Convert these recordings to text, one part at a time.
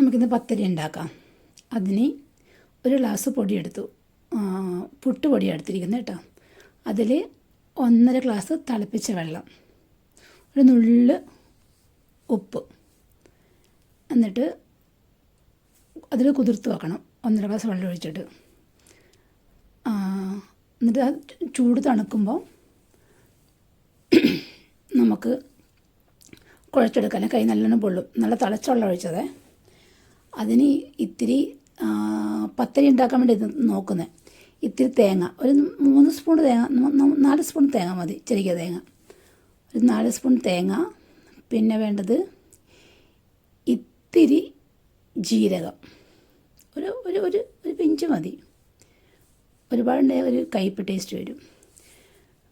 നമുക്കിന്ന് പത്തരി ഉണ്ടാക്കാം. അതിന് ഒരു ഗ്ലാസ് പൊടിയെടുത്തു. പുട്ട് പുട്ടുപൊടി എടുത്തിരിക്കുന്നത് കേട്ടോ. അതിൽ ഒന്നര ഗ്ലാസ് തിളപ്പിച്ച വെള്ളം. ഒരു നുള്ള് ഉപ്പ്. എന്നിട്ട് അതിൽ കുതിർത്ത് വെക്കണം. ഒന്നര ഗ്ലാസ് വെള്ളം ഒഴിച്ചിട്ട്. എന്നിട്ട് ആ ചൂട് തണുക്കുമ്പോൾ നമുക്ക് കുഴച്ചെടുക്കാൻ കൈ നല്ലോണം പൊള്ളും. നല്ല തിളച്ച വെള്ളം ഒഴിച്ചതേ. അതിന് ഇത്തിരി പത്തരി ഉണ്ടാക്കാൻ വേണ്ടി നോക്കുന്നത് ഇത്തിരി തേങ്ങ. ഒരു മൂന്ന് സ്പൂൺ തേങ്ങ നാല് സ്പൂൺ തേങ്ങ മതി ചെറിയ തേങ്ങ. ഒരു നാല് സ്പൂൺ തേങ്ങ പിന്നെ വേണ്ടത് ഇത്തിരി ജീരകം. ഒരു ഒരു ഒരു ഒരു പിഞ്ച് മതി. ഒരുപാട് ഒരു കയ്പ്പ് ടേസ്റ്റ് വരും.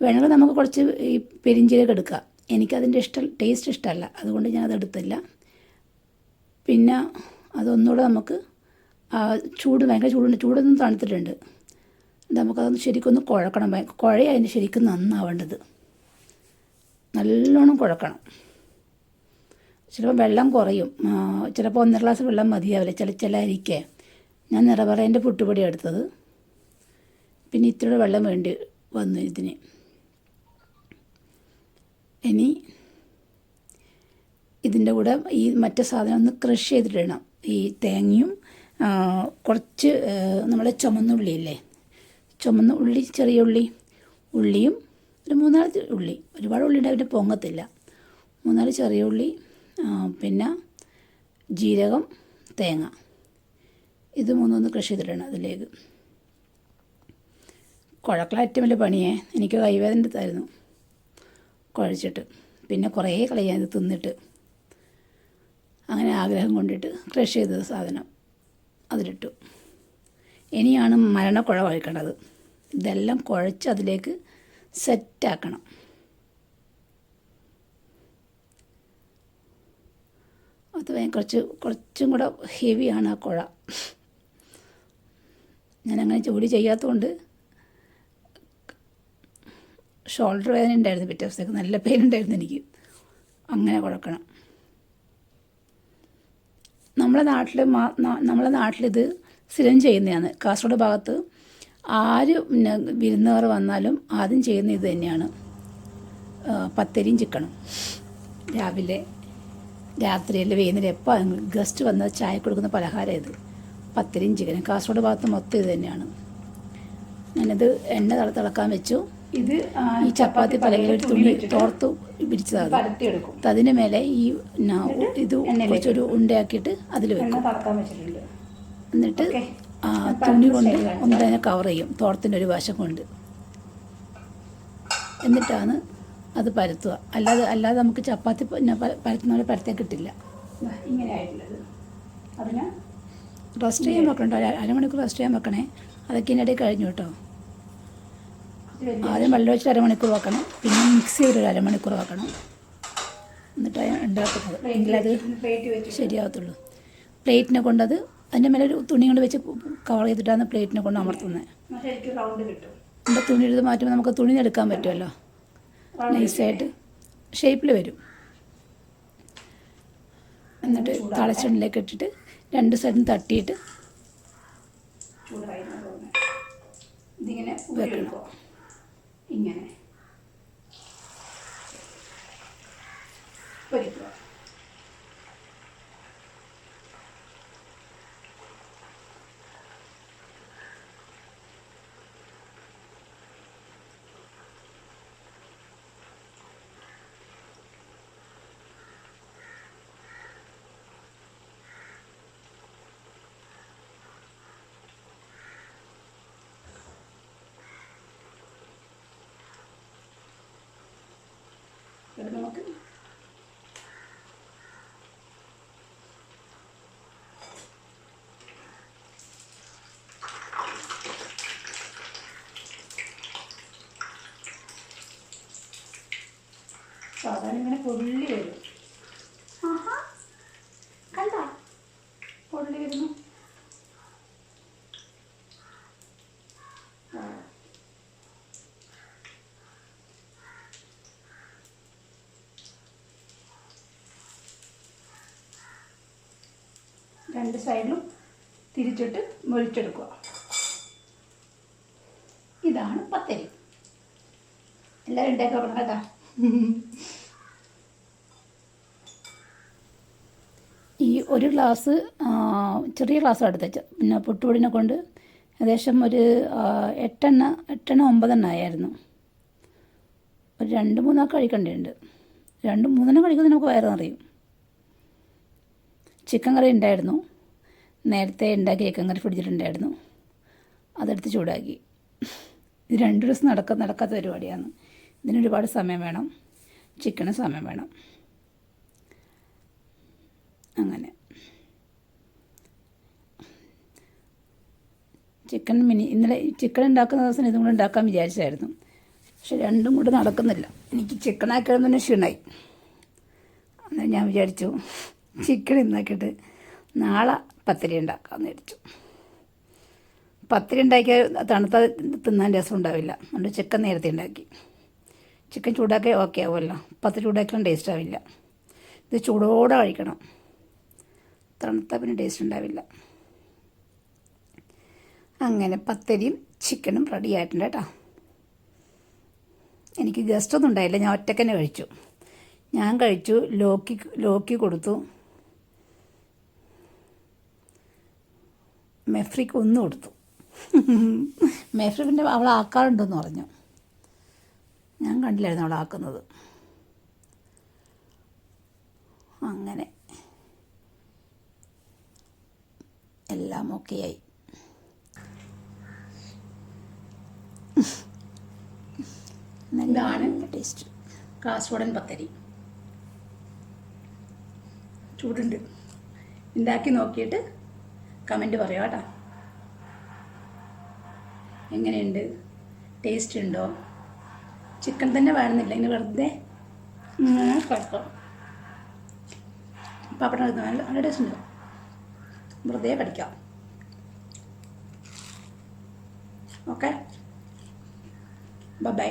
വേണമെങ്കിൽ നമുക്ക് കുറച്ച് ഈ പെരിഞ്ചീരകം എടുക്കാം. എനിക്കതിന്റെ ഇഷ്ടം ടേസ്റ്റ് ഇഷ്ടമല്ല അതുകൊണ്ട് ഞാനത് എടുത്തില്ല. പിന്നെ അതൊന്നുകൂടെ നമുക്ക് ചൂട് ഭയങ്കര ചൂടുണ്ട്. ചൂടൊന്നും തണുത്തിട്ടുണ്ട്. നമുക്കതൊന്ന് ശരിക്കൊന്ന് കുഴക്കണം. ഭയ- കുഴയതിന് ശരിക്കും നന്നാവേണ്ടത്. നല്ലോണം കുഴക്കണം. ചിലപ്പോൾ വെള്ളം കുറയും. ചിലപ്പോൾ ഒന്നര ഗ്ലാസ് വെള്ളം മതിയാവില്ല. ചില ചില അരിക്ക് ഞാൻ നിറവറേന്റെ പുട്ടുപൊടി എടുത്തത്. പിന്നെ ഇത്തിരി വെള്ളം വേണ്ടി വന്നു ഇതിന്. ഇനി ഇതിന്റെ കൂടെ ഈ മറ്റേ സാധനം ഒന്ന് ക്രഷ് ചെയ്തിട്ടിടണം ഈ തേങ്ങയും കുറച്ച് നമ്മളെ ചുമന്നുള്ളി ഇല്ലേ ചുമന്ന ഉള്ളി ചെറിയ ഉള്ളി ഉള്ളിയും ഒരു മൂന്നാൽ ഉള്ളി. ഒരുപാട് ഉള്ളി ഉണ്ടായിട്ട് പൊങ്ങത്തില്ല. മൂന്നാൽ ചെറിയ ഉള്ളി പിന്നെ ജീരകം തേങ്ങ. ഇത് മൂന്നൊന്ന് കൃഷി ചെയ്തിടണം അതിലേക്ക്. കുഴക്കള ഏറ്റവും വലിയ പണിയേ. എനിക്ക് കൈവേദന എടുത്തായിരുന്നു. കുഴച്ചിട്ട്. പിന്നെ കുറേ കളയാൻ ഇത് തിന്നിട്ട്. അങ്ങനെ ആഗ്രഹം കൊണ്ടിട്ട് ക്രഷ് ചെയ്ത സാധനം അതിലിട്ടു. ഇനിയാണ് മരണക്കുഴ കുഴക്കേണ്ടത് ഇതെല്ലാം കുഴച്ച് അതിലേക്ക് സെറ്റാക്കണം അത് കുറച്ച് കുറച്ചും കൂടെ ഹെവിയാണ് ആ കുഴ. ഞാനങ്ങനെ ജോലി ചെയ്യാത്തതുകൊണ്ട് ഷോൾഡർ വേദന ഉണ്ടായിരുന്നു പിറ്റേ ദിവസത്തേക്ക്. നല്ല പെയിൻ ഉണ്ടായിരുന്നു എനിക്ക്. അങ്ങനെ കുഴക്കണം. നമ്മളെ നാട്ടിൽ നമ്മളെ നാട്ടിലിത് സ്ഥിരം ചെയ്യുന്നതാണ്. കാസർഗോഡ് ഭാഗത്ത് ആര് പിന്നെ വിരുന്നുകാർ വന്നാലും ആദ്യം ചെയ്യുന്ന ഇത് തന്നെയാണ്. പത്തരിയും ചിക്കണം രാവിലെ രാത്രിയിൽ വൈകുന്നേരം എപ്പോൾ ഗസ്റ്റ് വന്ന് ചായ കൊടുക്കുന്ന പലഹാരം ഇത്. പത്തരിയും ചിക്കനും. കാസർഗോഡ് ഭാഗത്ത് മൊത്തം ഇത് തന്നെയാണ്. ഞാനിത് എണ്ണ തള തിളക്കാൻ വെച്ചു. ഇത് ഈ ചപ്പാത്തി പലകയിൽ ഒരു തുണി തോർത്ത് പിടിച്ചതാണ്. പരത്തിയെടുക്കും. അതിന് മേലെ ഈ ഇത് കുറച്ചൊരു ഉണ്ടയാക്കിയിട്ട് അതിൽ വെക്കും. എന്നിട്ട് ആ തുണി കൊണ്ട് ഒന്ന് തന്നെ കവർ ചെയ്യും. തോർത്തിന്റെ ഒരു വശം കൊണ്ട്. എന്നിട്ടാണ് അത് പരത്തുക. അല്ലാതെ അല്ലാതെ നമുക്ക് ചപ്പാത്തി പരത്തുന്ന പോലെ പരത്തേ കിട്ടില്ല. റെസ്റ്റ് ചെയ്യാൻ വെക്കണ്ട അരമണിക്കൂർ റെസ്റ്റ് ചെയ്യാൻ വെക്കണേ. അതൊക്കെ ഇതിനിടയിൽ കഴിഞ്ഞു കേട്ടോ. ആദ്യം വെള്ളം വെച്ചിട്ട് അരമണിക്കൂർ വെക്കണം. പിന്നെ മിക്സ് ചെയ്തൊരു ഒരു അരമണിക്കൂർ വെക്കണം. എന്നിട്ടാണ് ഉണ്ടാക്കുന്നത്. എങ്കിലത് ശരിയാകത്തുള്ളൂ പ്ലേറ്റിനെ കൊണ്ടത് അതിന്റെ മേലെ ഒരു തുണി കൊണ്ട് വെച്ച് കവർ ചെയ്തിട്ടാണ് പ്ലേറ്റിനെ കൊണ്ട് അമർത്തുന്നത്. എന്റെ നമ്മുടെ തുണി എടുത്ത് മാറ്റുമ്പോൾ നമുക്ക് തുണി എടുക്കാൻ പറ്റുമല്ലോ. നൈസായിട്ട് ഷേപ്പിൽ വരും. എന്നിട്ട് തളച്ചെണ്ണിലേക്ക് ഇട്ടിട്ട് രണ്ട് സൈഡും തട്ടിയിട്ട് ചൂടായി ഇങ്ങനെ ഇത് നമുക്ക് സാധാരണ ഇങ്ങനെ പൊള്ളി വരും ആഹാ കണ്ട പൊള്ളി വരുന്നു ആ. രണ്ട് സൈഡിലും തിരിച്ചിട്ട് മൊരിച്ചെടുക്കുക. ഇതാണ് പത്തരി. എല്ലാവരും ഉണ്ടാക്കി നോക്കണം ഈ ഒരു ഗ്ലാസ് ചെറിയ ഗ്ലാസ് എടുത്ത പിന്നെ പുട്ടുപൊടിനെ കൊണ്ട് ഏകദേശം ഒരു എട്ടെണ്ണ എട്ടെണ്ണ ഒമ്പതെണ്ണ ആയിരുന്നു ഒരു രണ്ട് മൂന്നൊക്കെ കഴിക്കേണ്ടതുണ്ട് രണ്ട് മൂന്നെണ്ണം കഴിക്കുന്നത് നമുക്ക് വയറ് നിറയും. ചിക്കൻ കറി ഉണ്ടായിരുന്നു. നേരത്തെ ഉണ്ടാക്കിയ ചിക്കൻ കറി ഫ്രിഡ്ജിലുണ്ടായിരുന്നു. അതെടുത്ത് ചൂടാക്കി. ഇത് രണ്ട് ദിവസം നടക്ക നടക്കാത്ത പരിപാടിയാണ്. ഇതിന് ഒരുപാട് സമയം വേണം. ചിക്കന് സമയം വേണം. അങ്ങനെ. ചിക്കൻ മിനി ഇന്നലെ ചിക്കൻ ഉണ്ടാക്കുന്ന ദിവസം ഇതും കൂടെ ഉണ്ടാക്കാൻ വിചാരിച്ചായിരുന്നു. പക്ഷെ രണ്ടും കൂടെ നടക്കുന്നില്ല. എനിക്ക് ചിക്കൻ ആക്കിയത് തന്നെ ക്ഷീണമായി അന്നേരം ഞാൻ വിചാരിച്ചു ചിക്കൻ ഉണ്ടാക്കിയിട്ട് നാളെ പത്തിരി ഉണ്ടാക്കാമെന്ന് വിചാരിച്ചു. പത്തിരി ഉണ്ടാക്കിയാൽ തണുത്ത തിന്നാൻ രസം ഉണ്ടാവില്ല. അതുകൊണ്ട് ചിക്കൻ നേരത്തെ ഉണ്ടാക്കി. ചിക്കൻ ചൂടാക്കി ഓക്കെ ആവുമല്ലോ. പത്തിരി ചൂടാക്കിയാലും ടേസ്റ്റ് ആവില്ല. ഇത് ചൂടോടെ കഴിക്കണം. തണുത്ത പിന്നെ ടേസ്റ്റ് ഉണ്ടാവില്ല. അങ്ങനെ പത്തരിയും ചിക്കനും റെഡി ആയിട്ടുണ്ട് കേട്ടോ. എനിക്ക് ഗസ്റ്റ് ഒന്നും ഉണ്ടായില്ല. ഞാൻ ഒറ്റക്കന്നെ കഴിച്ചു. ഞാൻ കഴിച്ചു. ലോക്കി ലോക്കി കൊടുത്തു. മെഫ്രിക്ക് ഒന്ന് കൊടുത്തു. മെഫ്രി പിന്നെ അവൾ ആക്കാറുണ്ടെന്ന് പറഞ്ഞു. ഞാൻ കണ്ടില്ലായിരുന്നു അവൾ ആക്കുന്നത്. അങ്ങനെ എല്ലാം ഓക്കെയായി ഇതാണ് നല്ലതാണ് ടേസ്റ്റ് കാസർഗോഡൻ പത്തരി. ചൂടുണ്ട്. ഉണ്ടാക്കി നോക്കിയിട്ട് കമന്റ് പറയാം കേട്ടോ. എങ്ങനെയുണ്ട്? ടേസ്റ്റ് ഉണ്ടോ? ചിക്കൻ തന്നെ വേണമെന്നില്ല. ഇങ്ങനെ വെറുതെ കുഴപ്പം. പപ്പടം എടുത്ത് നല്ല നല്ല ടേസ്റ്റ് ഉണ്ട്. വെറുതെ പഠിക്കാം. Okay bye